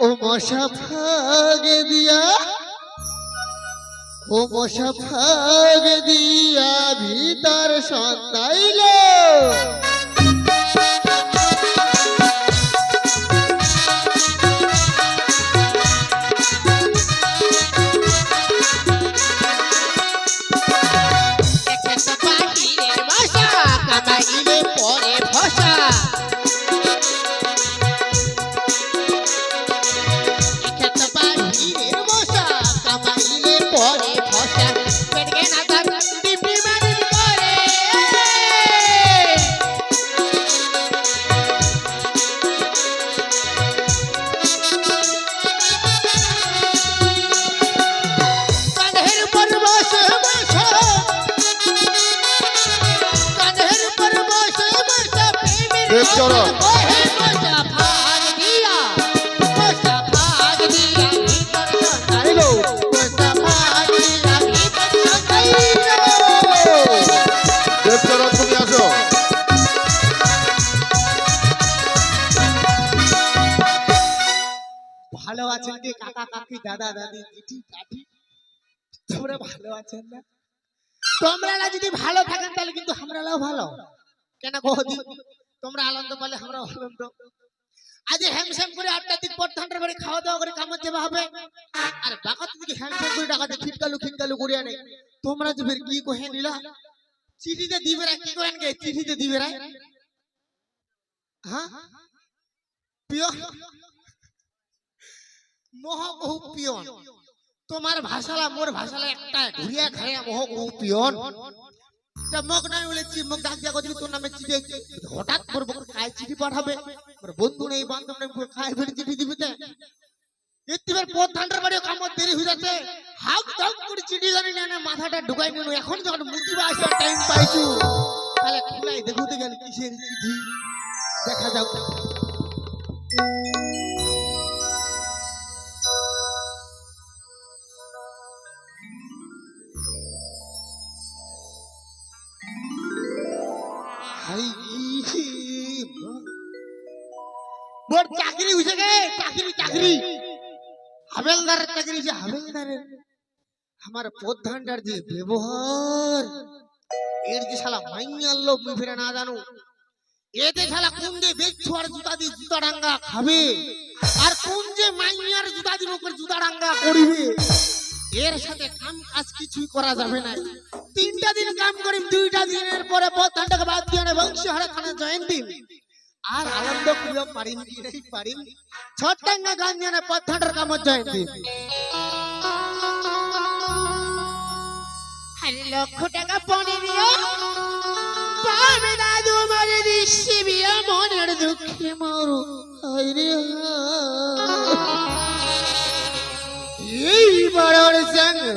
ও মশা ভাগে দিয়া ও মশা ভাগে দিয়া ভিতর সন্তাইল। আসো। ভালো আছেন কি কাকা কাকি দাদা দাদি তোমরা ভালো আছেন না? তোমরা যদি ভালো থাকেন তাহলে কিন্তু আমরাও ভালো। কেন কহদি তোমরা আনন্দ পালে, আমরা আনন্দ। আজ হ্যামস্যাম করে আটটা দিক পর ঠান্ডার বাড়ি খাওয়া দাওয়া করে কামড় যাওয়া হবে। আর বাকাতে দিকে হ্যামস্যাম করে টাকাতে খিটকালু খিটকালু করে আনে। তোমরা যে কি কহে নিলা? চিঠিতে দিবে রা, কি কহেন গে? চিঠিতে দিবে রা। হ্যাঁ? পিও মহাবহু পিয়ন। তোমার ভাষালা, মোর ভাষালা একটা ঘুরিয়া খাইয়া মহাবহু পিয়ন। তা মগ নাই বলেছি মগ ডাক দিয়া কইছি তোর নামে চিঠি। হঠাৎ মোর বকর কায় চিঠি পাঠাবে। মোর বন্ধু নেই, বান্ধব নেই কায় ফের চিঠি দিবে তে। এতিবার পথ ঠান্ডার বাড়ি কাম দেরি হয়ে যাচ্ছে। হাউক দাউক করে চিঠি জানি না মাথাটা ঢুকাই নিনু এখন যখন মুতিবা আসার টাইম পাইছু, তাহলে খুলাই দেখুতে গেল কিসের চিঠি? দেখা যাক। চাকরি চাকরি। চাকরি আমার প্রধানটার যে ব্যবহার, এর যে শালা লোক ফিরে না জানো। এতে শালা কোন যে ছোয়ার জুতা দিয়ে জুতা ডাঙ্গা খাবে, আর কোন যে মাইয়ার জুতা দিয়ে মুখের জুতা ডাঙ্গা করিবে, এর সাথে কাম কাজ কিছুই করা যাবে না। তিনটা দিন কাম করিম, দুইটা দিনের পরে প্রধানটাকে বাদ দিয়ে বংশী হারে খানে আর আনন্দ করিও পারিম কি নাই পারিম ছটাঙ্গা গান জানে প্রধানটার কাম জয়ন্তী আরে লক্ষ টাকা পনে দিও পাবে দাদু মারে দিচ্ছি বিয়া, মনের দুঃখে মরু। হায়রে এই বড়র সঙ্গে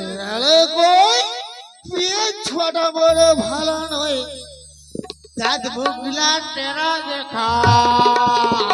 কই? পেট ছোট বড় ভালো নয়। રાજ ભોગલા તેરા દેખા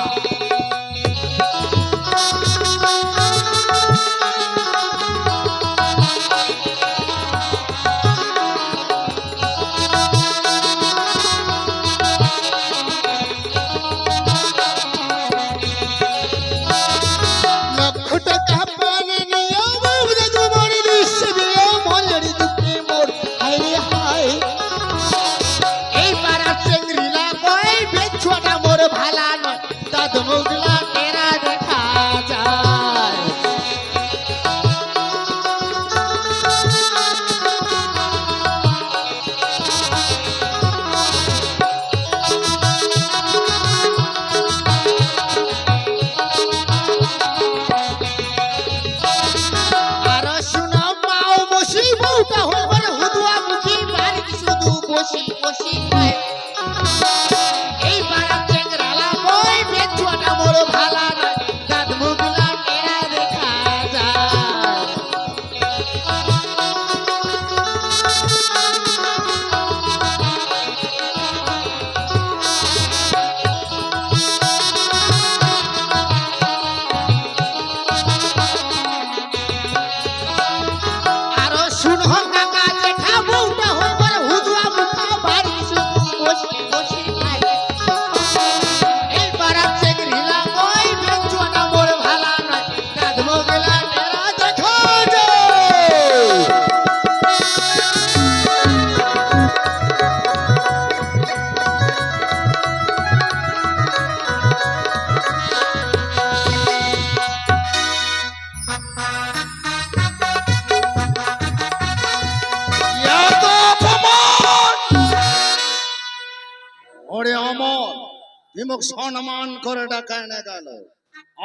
সম্মান করে ডাকা এনে গেল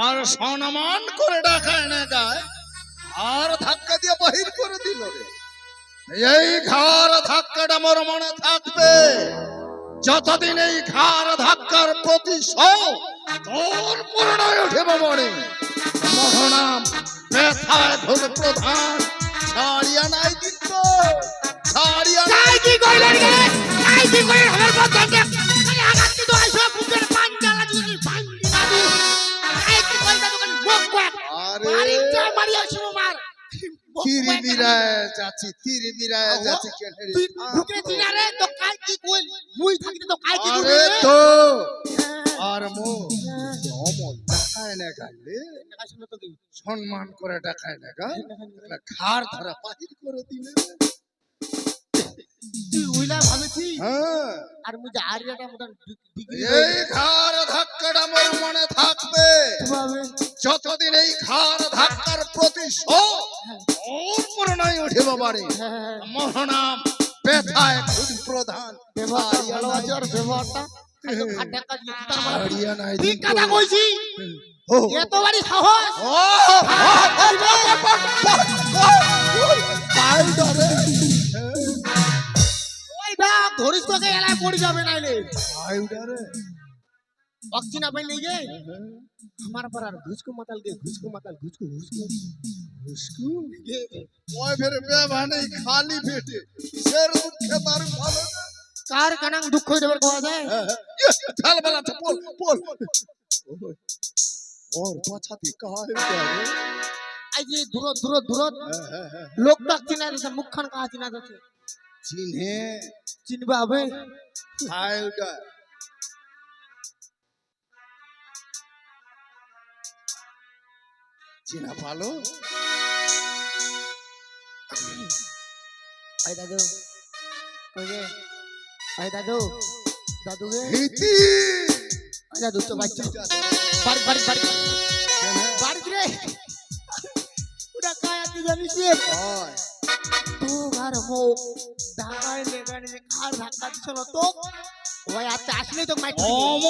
আর সম্মান করে ডাকা এনে গায় আর ধাক্কা দিয়ে বাহির করে দিল এই ঘাড় ধাক্কাটা মোর মনে থাকবে। যতদিন এই ঘাড় ধাক্কার প্রতিশোধ তোর পুরনায় উঠেব মনে। মহনাম ব্যথায় ভোগ প্রধান। ছাড়িয়া নাই কিন্তু ছাড়িয়া নাই কি কইলেন গে তাই কি কইলেন? যাচ্ছি রে? তো কাই কি কইল মুই তো কাই কি আরে তো! আর মো অমল টাকায় না গাইলে সম্মান করে টাকায় না গা ঘাড় ধরা বাহির করে দিলে। উইলা ভাবেছি হ্যাঁ আর মুই যে আরিয়াটা মতন এই ঘাড় ধাক্কাটা মোর মনে থাকবে যতদিন এই ঘাড় ধাক্কার প্রতিশোধ ওর পুরনায় উঠে বাবারে হ্যাঁ ব্যথায় খুব প্রধান ব্যবহারটা ভালো ব্যবহারটা খাড্ডা কাজ তার মানে হারিয়ানায় ঠিক কথা কইছি এত বাড়ি সাহস তোকে এলায় পড়ে যাবে নাইলে পাই ধরে অক্সিনা পাই নেই গে আমার পর আর ঘুসকো মাতাল গে ঘুসকো মাতাল ঘুসকো ঘুসকো ঘুসকো গে ওই ফের বেভানে খালি পেটে। শের দুঃখে তার ভালো কার কানাং দুঃখ দেবার কোয়া যায় ঢাল বেলা তো বল বল। ওর পাছাতে কার করে আই যে দূর দূর দূর লোক ডাক চিনা মুখখান কা চিনা যাচ্ছে চিনে। চিনবা হবে? আয়ুটা চিনা পালো আই দাদু আই দাদু দাদু হিতি আই দাদু তো বাচ্চা বাড়ি বাড়ি বাড়ি। বাড়ি রে। ওটা কায় আতি জানিস রে? হয় মুখ ঢাকায় লেগানে যে খার ধাক্কা দিছিল তো। ওই আচ্ছা আসলে তো মাইক অমল?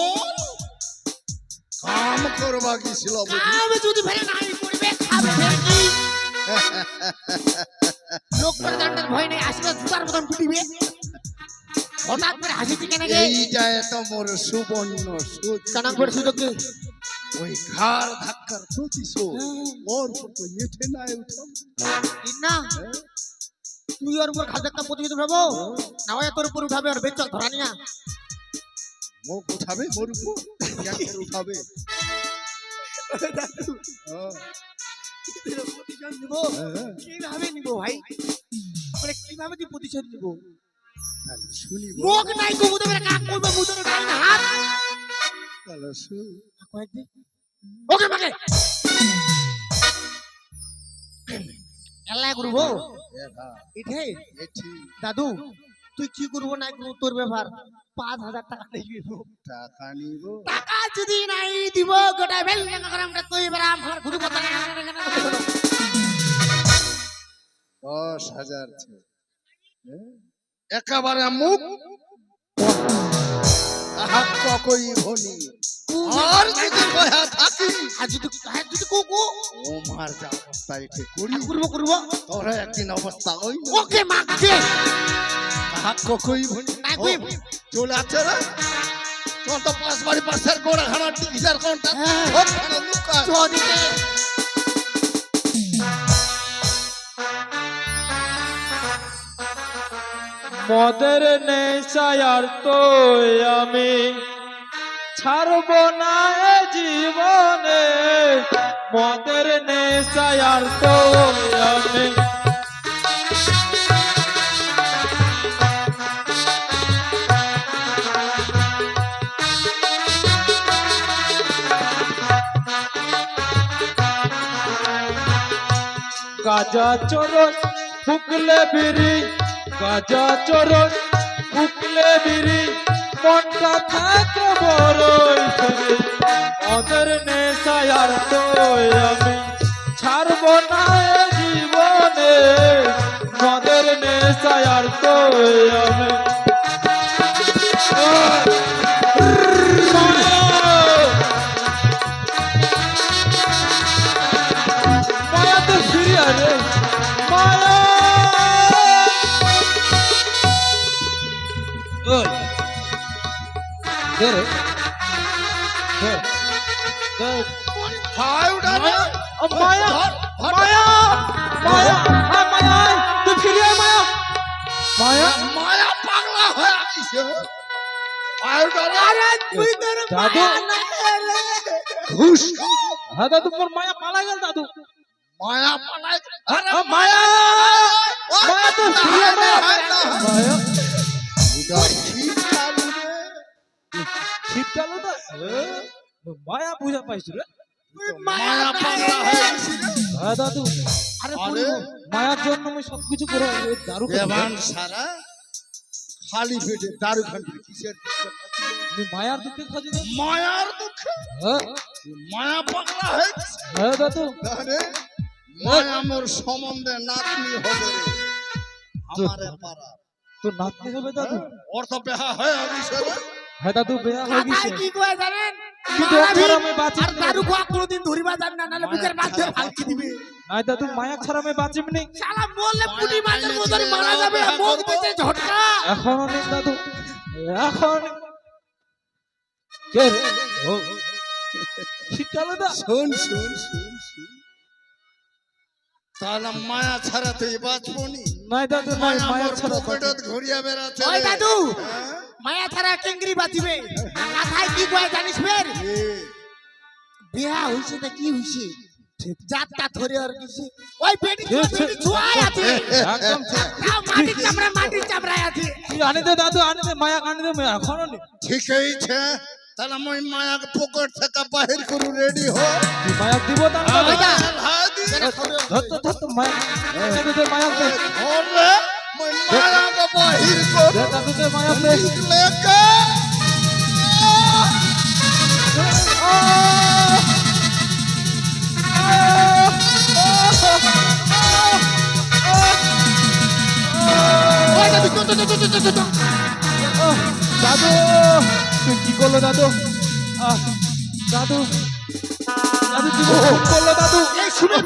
কাম করবা গেছিল আমি যদি ফেরে নাই করবে খাবে কি লোক প্রধানের ভয় নেই আসলে জুতার মতন পিটিবে হঠাৎ করে হাসিছি কেন গে এইটাই তো মোর সুবর্ণ সুযোগ কানা করে সুযোগ গে ওই ঘাড় ধাক্কার প্রতিশোধ ওর তো এঠে নাই উঠাম না তুই ওর উপর একটা প্রতিযোগিতা উঠাবো? না ওই তোর উপর উঠাবে আর বেচক ধরা নিয়া। মুখ উঠাবে মোর উপর? উঠাবে? হ্যাঁ, হ্যাঁ, কীভাবে নিব ভাই? কীভাবে তুই প্রতিশোধ নিব? মুখ নাই কাক করবে মুদরে না হাত। ওকে মাকে এঠে দাদু তুই কি করব না করব তোর ব্যাপার? পাঁচ হাজার টাকা দিব টাকা নিব? টাকা যদি নাই দিব গোটা বেল তুই এবার আমার কথা দশ হাজার? একেবারে মুখ। কই ভনি আর যদি কয়া থাকি আর যদি আর যদি কো কো ও মার যা অবস্থা এটি করি করব করব তোরা একদিন অবস্থা ওকে হাত কই ভনি নাই কই চলে আছে রে। তোর তো পাঁচ বাড়ি পাশের গোড়া খানা টিকিটার কোনটা? হ্যাঁ। ওখানে লুকা চদিতে মদের নেশায় আর তো আমি। না এ জীবনে। মদের তো আমি। গাজা চোরস ফুকলে বিড়ি। গাজা চোরস ফুকলে বিড়ি। মনটা থাকে বড়ই মদের নেশায় আর তো আমি। ছাড়ব না জীবনে। মদের নেশায় আর তো আমি। হ্যাঁ দাদু মোর মায়া পালা গেল দাদু। মায়া পালাই আরে মায়া মায়া তুই ফিরে মায়া মায়া উঠা ঠিক চালু রে। মায়া বুঝা পাইছ রে। মায়া পাগলা হয়ে দাদু। আরে মায়ার জন্য আমি সবকিছু করে দারু। সারা খালি পেটে দারু খান। কিসের মায়ার দুঃখে খাজি মায়ার দুঃখে? হ্যাঁ। মায়া পাগলা হয়ে গেছে। হ্যাঁ দাদু। আরে মায়া মোর সম্বন্ধে নাতনি হবে। রে আমারে পাড়া। তোর নাতনি হবে দাদু? ওর তো বেহা হয়ে গেছে রে। হ্যাঁ দাদু বেয়া হয়ে গেছে। কি কয় জানেন? কিন্তু মারাবি, আমি বাঁচি আর দারু খাওয়া কোনোদিন ধরিবা যাবে না নাহলে বুকের মাঝে ফালকি দিবে। নাই দাদু মায়া ছাড়া আমি বাঁচিব নি। শালা বললে পুটি মাছের মতন মারা যাবে মুখ দিতে ঝটকা। এখন অনেক দাদু। এখন কে রে? ও। শীতকালে শোন শোন শোন শোন। তাহলে মায়া ছাড়া তুই বাঁচবো নি নাই দাদু নাই মায়া মায়া ছাড়া পকেটত ঘুরিয়া বেড়াচ্ছে ওই দাদু হ্যাঁ? মায়া ছাড়া কেঙ্গরি বাঁচিবে? কি কয় জানিস ফের? বিয়া হইছে না কি হইছে? যাত্রা ধরে আর কিছু? ওই বেটি ঠিক, ঠিক। ছুয়াই আছে? একদম তাও মাটির চামড়া মাটির চামড়ায় আছে। তুই আনি দে দাদু আনি দে মায়া। দে ঠিকই তাহলে মই মায়াকে পকেট থেকে বাহির করু রেডি হো তুই মায়া দিব তা দাদু তুই কি করল দাদু? দাদু দাদু খুব করল দাদু? শুনে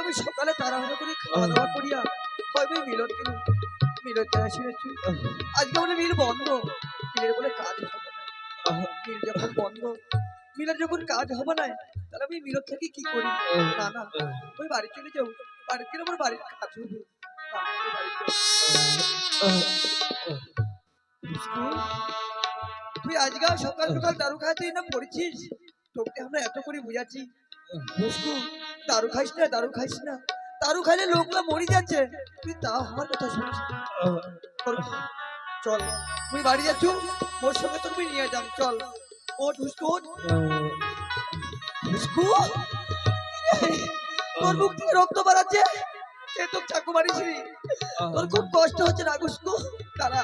আমি সকালে তাড়াহুড়ো করে খাওয়া দাওয়া করিয়া কবে মিলন গেল মিলন কেনা আজকে বলে মিল বন্ধ। মিলের বলে কাজ হবে না। মিল যখন বন্ধ, মিলের যখন কাজ হবে না, তাহলে আমি মিলন থেকে কি করি? না না, ওই বাড়ি চলে যাও তুই আজকে সকাল সকাল দারু খাই না পড়েছিস? তোকে আমরা এত করে বুঝাচ্ছি। দারু খাইস না, দারু খাইস না। দারু খাইলে লোকরা মরে যাচ্ছে। তুই তাও আমার কথা শুনিস চল, তুই বাড়ি যাচ্ছ? ওর সঙ্গে তোর নিয়ে যাম, চল। ও ঢুসকু ঢুসকু তোর মুখ থেকে রক্ত বাড়াচ্ছে কে তোর চাকু মারিছিলি তোর খুব কষ্ট হচ্ছে না তারা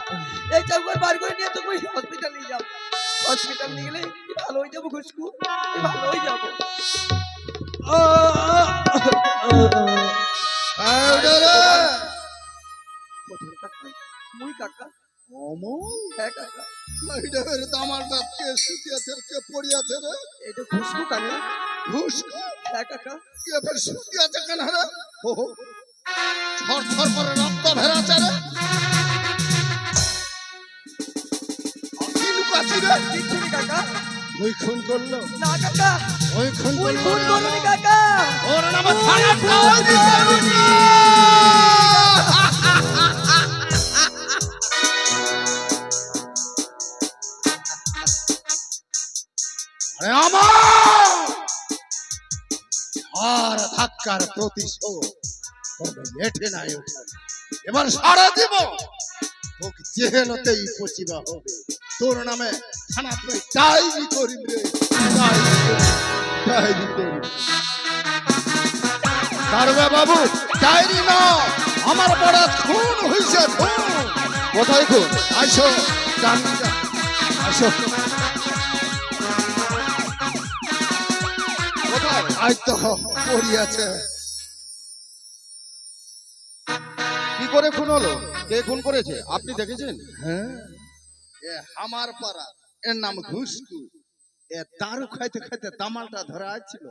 এই চাকু বার করে নিয়ে তোকে হসপিটাল নিয়ে যাও হসপিটাল নিয়ে গেলে ভালো হয়ে যাব ঘুসকু ভালো হয়ে যাব মুই কাকা অমল? হ্যাঁ কাকা মাইডার দামালটা কে সুতিয়াছে কে পড়িয়াছে রে? এটা কাকা। ঘুষ হ্যাঁ কাকা। কে ফের সুতিয়াছে কেন রে? ও ছর ছর করে রক্ত ভেরাছে রে। লুকাছি রে। কিচ্ছু কাকা। ওই খুন করল। না কাকা। ওই খুন করল। কাকা। ওর নামে থানা আর প্রতিশোধ। নাই এবার সারা দিব। তোকে জেহেলতেই পচিবা হবে। তোর নামে থানা তুই রে। দারোগা বাবু না আমার বড় খুন হইছে খুন। কোথায় খুন? আসো আসো তো পড়িয়াছে কি করে খুন হলো? কে খুন করেছে? আপনি দেখেছেন? হ্যাঁ। এ আমার পাড়া এর নাম ঘুষকু এ দারু খাইতে খাইতে তামালটা ধরা আছিল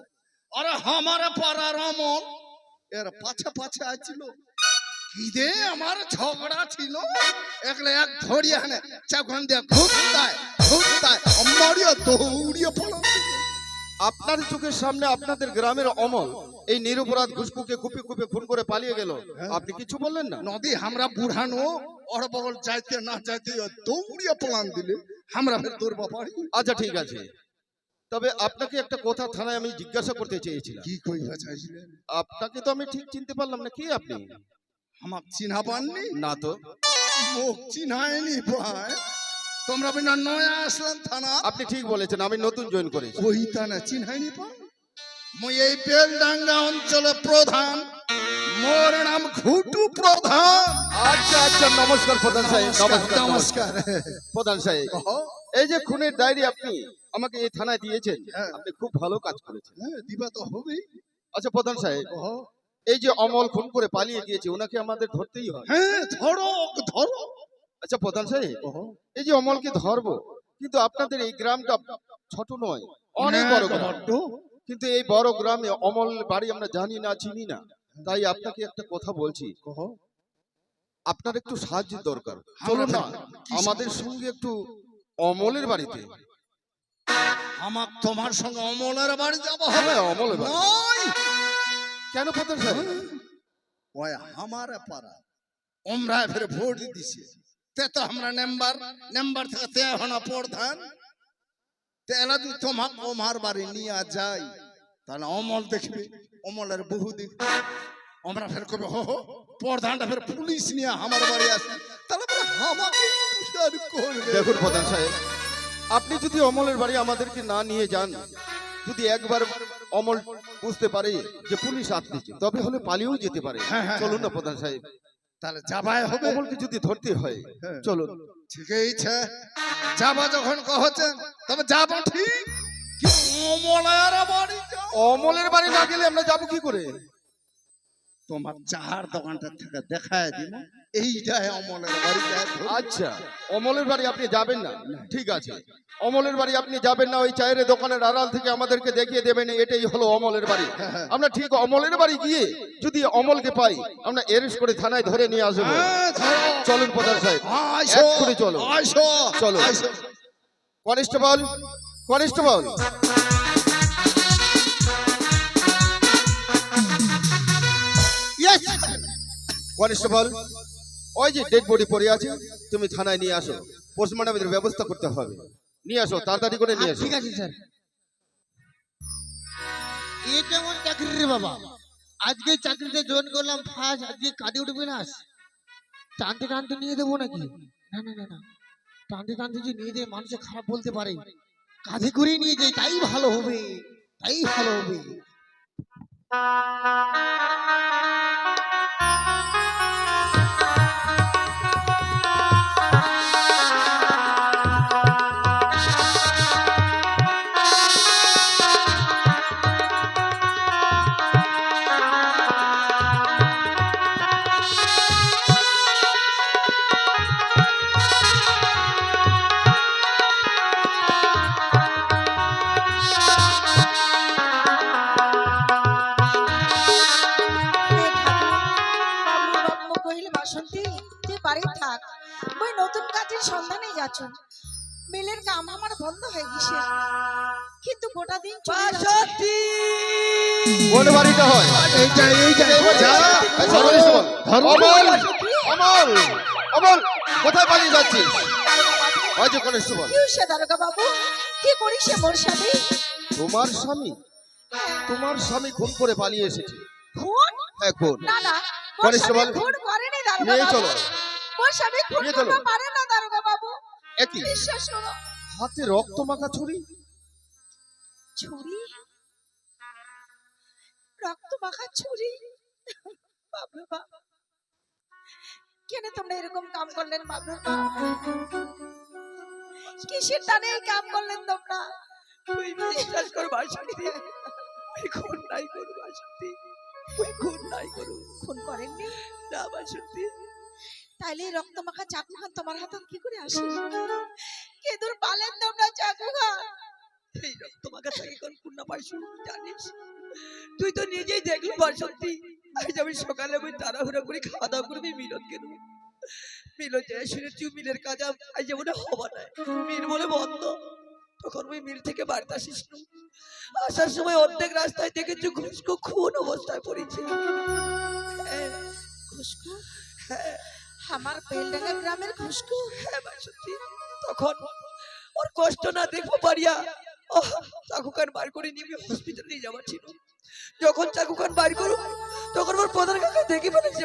আরে আমার পাড়ার অমল এর পাছে পাছে আছিল কি দে আমার ঝগড়া ছিল? একলে এক ধরিয়া হানে চাকুন দিয়ে ঘুরতায় ঘুরতায় আমারিও দৌড়িয়ে পড়ো আপনার চোখের সামনে আপনাদের গ্রামের অমল এই নিরপরাধ ঘুষকুকে কুপে কুপে খুন করে পালিয়ে গেল। আপনি কিছু বললেন না? নদী আমরা বুড়ানো ওর বগল যাইতে না যাইতে ও দৌড়িয়ে পলান দিলে আমরা ফের দৌড়বা পারি আচ্ছা ঠিক আছে। তবে আপনাকে একটা কথা থানায় আমি জিজ্ঞাসা করতে চেয়েছিলাম। কি কইবা চাইছিলেন আপনাকে তো আমি ঠিক চিনতে পারলাম না কি আপনি? আমাক চিনা পাননি না তো। মুখ চিনায়নি ভাই তোমরা বিনা নয়া আসলেন থানা। আপনি ঠিক বলেছেন আমি নতুন জয়েন করেছি। ওই থানা চিনাইনি পান মুই এই বেলডাঙ্গা অঞ্চলে প্রধান। মোর নাম ঘুটু প্রধান। আচ্ছা আচ্ছা নমস্কার প্রধান সাহেব নমস্কার নমস্কার প্রধান সাহেব এই যে খুনের ডায়েরি আপনি আমাকে এই থানায় দিয়েছেন হ্যাঁ। আপনি খুব ভালো কাজ করেছেন। হ্যাঁ, দিবা তো হবেই। আচ্ছা প্রধান সাহেব কহ, এই যে অমল খুন করে পালিয়ে গিয়েছে ওনাকে আমাদের ধরতেই হয়। হ্যাঁ ধরো ধরো। আচ্ছা প্রধান সাহেব এই যে অমলকে ধরবো কিন্তু আপনাদের এই গ্রামটা ছোট নয় অনেক হ্যাঁ, বড় গ্রাম। কিন্তু এই বড় গ্রামে অমল বাড়ি আমরা জানি না চিনি না। তাই আপনাকে একটা কথা বলছি। আপনার একটু সাহায্য দরকার। চলুন না আমাদের সঙ্গে একটু অমলের বাড়িতে। আমার তোমার সঙ্গে অমলের বাড়ি যাব হবে? হ্যাঁ অমলের বাড়ি। কেন প্রধান সাহেব? ওই আমার পাড়া। ওমরা ফের ভোট দিছে। তে তো আমরা নেম্বার নেম্বার থেকে তে হনা প্রধান তেলা যদি তোমাক ওমার বাড়ি নিয়ে যাই তাহলে অমল দেখবে অমলের বহু আমরা ফের কবে হো হো প্রধানটা ফের পুলিশ নিয়ে আমার বাড়ি আসে তাহলে আমাকে দেখুন প্রধান সাহেব আপনি যদি অমলের বাড়ি আমাদেরকে না নিয়ে যান যদি একবার অমল বুঝতে পারে যে পুলিশ আসতেছে তবে হলে পালিয়েও যেতে পারে। হ্যাঁ, হ্যাঁ, চলুন না প্রধান সাহেব। তাহলে যাবাই হবে। বলকে যদি ধরতে হয় চলো ঠিকই ছে যাবা যখন কহছেন তবে যাব ঠিক। কি অমলের বাড়ি অমলের বাড়ি না গেলে আমরা যাব কি করে? তোমার চাহার দোকানটা থেকে দেখায় দিব এইটাই অমলের বাড়ি আচ্ছা অমলের বাড়ি আপনি যাবেন না? ঠিক আছে। অমলের বাড়ি আপনি যাবেন না ওই চায়ের দোকানের আড়াল থেকে আমাদেরকে দেখিয়ে দেবেন এটাই হলো অমলের বাড়ি। আমরা ঠিক অমলের বাড়ি গিয়ে যদি অমলকে পাই আমরা এরেস্ট করে থানায় ধরে নিয়ে আসব। হ্যাঁ। চলুন প্রধান সাহেব এক্ষুনি চলো। চলো। কনস্টেবল কনস্টেবল কনস্টেবল ওই যে ডেড বডি পড়ে আছে, তুমি থানায় নিয়ে আসো। পোস্টমর্টমের ব্যবস্থা করতে হবে। নিয়ে আসো, তাড়াতাড়ি করে নিয়ে আসো। ঠিক আছে, স্যার। এ কেমন চাকরি রে বাবা? আজকে চাকরিতে জয়েন করলাম ফার্স্ট আজকে কাজে উঠবে না টানতে টানতে নিয়ে দেবো নাকি? না না না না। টানতে টানতে যদি নিয়ে যায় মানুষে খারাপ বলতে পারে। কাঁধে করে নিয়ে যাই তাই ভালো হবে, তাই ভালো হবে। বন্ধ হয়ে গেছে। কিন্তু গোটা দিন চলে যাচ্ছে। বাসন্তী কোন বাড়িটা হয়? এইটা, এইটা, যা, এই সব কনস্টেবল। অমল অমল অমল কোথায় পালিয়ে যাচ্ছিস? ওই যে কনস্টেবল কি হইছে দারোগা বাবু? কি করিস মোর সাথে তোমার স্বামী? তোমার স্বামী খুন করে পালিয়ে এসেছে। খুন? হ্যাঁ খুন। না না মোর কনস্টেবল, স্বামী খুন করেনি দারোগা নিয়ে চলো। মোর স্বামী খুন করতে পারে না দারোগা বাবু। একই। বিশ্বাস করো। হাতে রক্ত মাখা ছুরি? ছুরি? রক্ত মাখা ছুরি বাবা কেন তোমরা এরকম কাম করলেন কিসের টানে এই কাম করলেন তোমরা? তুই বিশ্বাস কর বাসন্তী ওই খুন নাই করু বাসন্তী ওই খুন নাই করু। খুন করেননি? না বাসন্তী তাইলে রক্ত মাখা চাকু খান তোমার হাতে কি করে আসে? কে দূর পালেন তোমরা চাকু এই মাখা থাকে কোন পূর্ণ পাইছু জানিস? তুই তো নিজেই দেখলি বাসন্তী আজ আমি সকালে আমি তাড়াহুড়া করে খাওয়া দাওয়া করবি মিলন কেন মিলন যায় শুনেছি মিলের কাজ আজ যেমন হওয়া নাই মিল বলে বন্ধ। তখন ওই মিল থেকে বাড়িতে আসিস আসার সময় অর্ধেক রাস্তায় দেখেছি ঘুষকো খুন অবস্থায় পড়েছে। হ্যাঁ, খুশকু? আমার বেলডাঙ্গা গ্রামের খুশকু? হ্যাঁ বাসন্তী তখন ওর কষ্ট না দেখব পারিয়া ও চাকু কান বার করে নিয়ে হসপিটালে নিয়ে যাওয়ার ছিল। যখন চাকু কান বার করো তখন ওর প্রধান কাকা দেখে ফেলেছে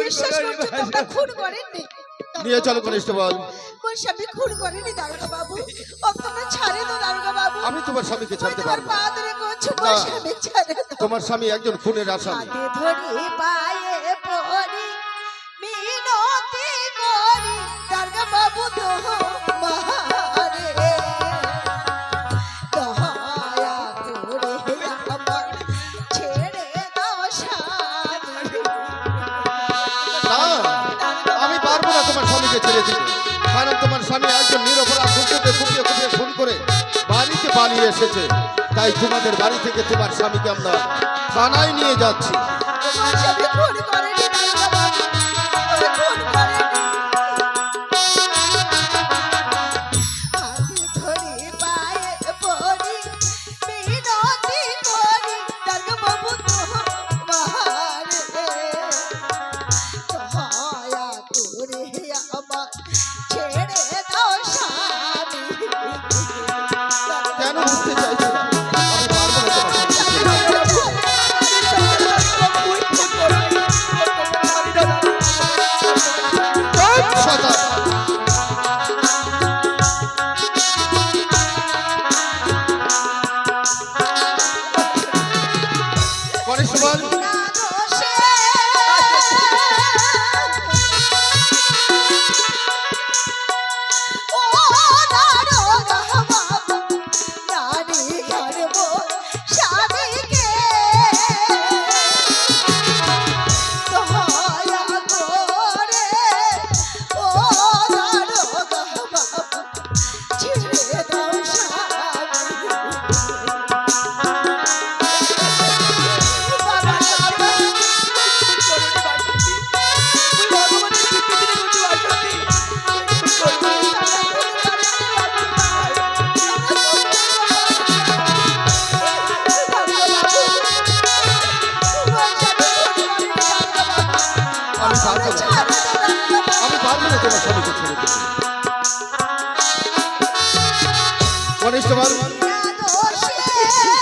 বিশ্বাস করোনি করছি তোমরা খুন করেননি? নিয়ে চলো কনিষ্ঠবল মোর স্বামী খুন করেনি দারোগা বাবু ও ছাড়ে তো দারোগা বাবু আমি তোমার স্বামীকে ছাড়তে তোমার পারব। পা ধরে করছ না। স্বামী ছাড়ে তোমার স্বামী একজন খুনের আসামি ধরি পায়ে পড়ি মিনতি করি দারোগা বাবু তো পালিয়ে এসেছে। তাই তোমাদের বাড়ি থেকে তোমার স্বামীকে আমরা থানায় নিয়ে যাচ্ছি। Yeah.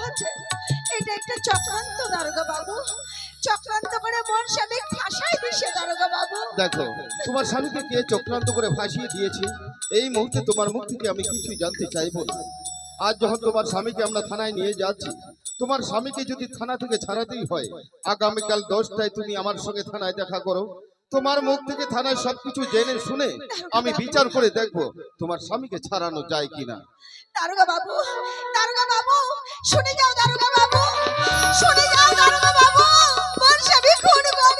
মন কহছে এটা একটা চক্রান্ত দারোগা বাবু চক্রান্ত করে মোর স্বামী ফাঁসাই দিছে দারোগা বাবু দেখো, তোমার স্বামীকে কে চক্রান্ত করে ফাঁসিয়ে দিয়েছে, এই মুহূর্তে তোমার মুখ থেকে আমি কিছুই জানতে চাইব না। আজ যখন তোমার স্বামীকে আমরা থানায় নিয়ে যাচ্ছি, তোমার স্বামীকে যদি থানা থেকে ছাড়াতেই হয়, আগামীকাল দশটায় তুমি আমার সঙ্গে থানায় দেখা করো। তোমার মুখ থেকে থানায় সবকিছু জেনে শুনে আমি বিচার করে দেখব তোমার স্বামীকে ছাড়ানো যায় কিনা। বাবু বাবু, শুনে যাও বাবু, শুনে যাও বাবু। খুন খুন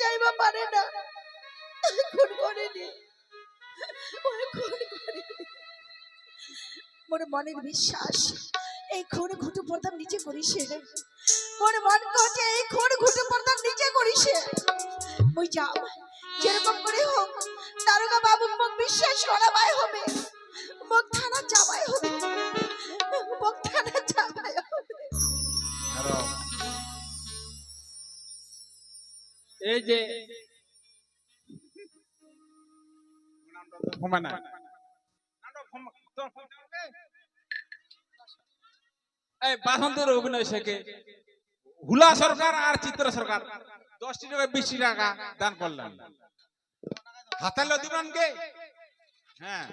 চাইবা পারে না। খুন করেনি। মোর মনের বিশ্বাস, এই খুন ঘুটু পর্দাম নিচে করিসে মোর মন কছে এই খুন ঘুটু পর্দাম নিচে করিসে ওই যাও যেরকম করে হোক, দারোগা বাবু মুখ বিশ্বাস করাবাই হবে। মুখ থানা যাবাই হবে। মুখ থানা যাবাই হবে। এই যে বাসন্তের অভিনয় শেখে। হুলা সরকার আর চিত্র সরকার দশটি টাকা বিশটি টাকা দান করলেন। হাতালে দিবেন কে হ্যাঁ।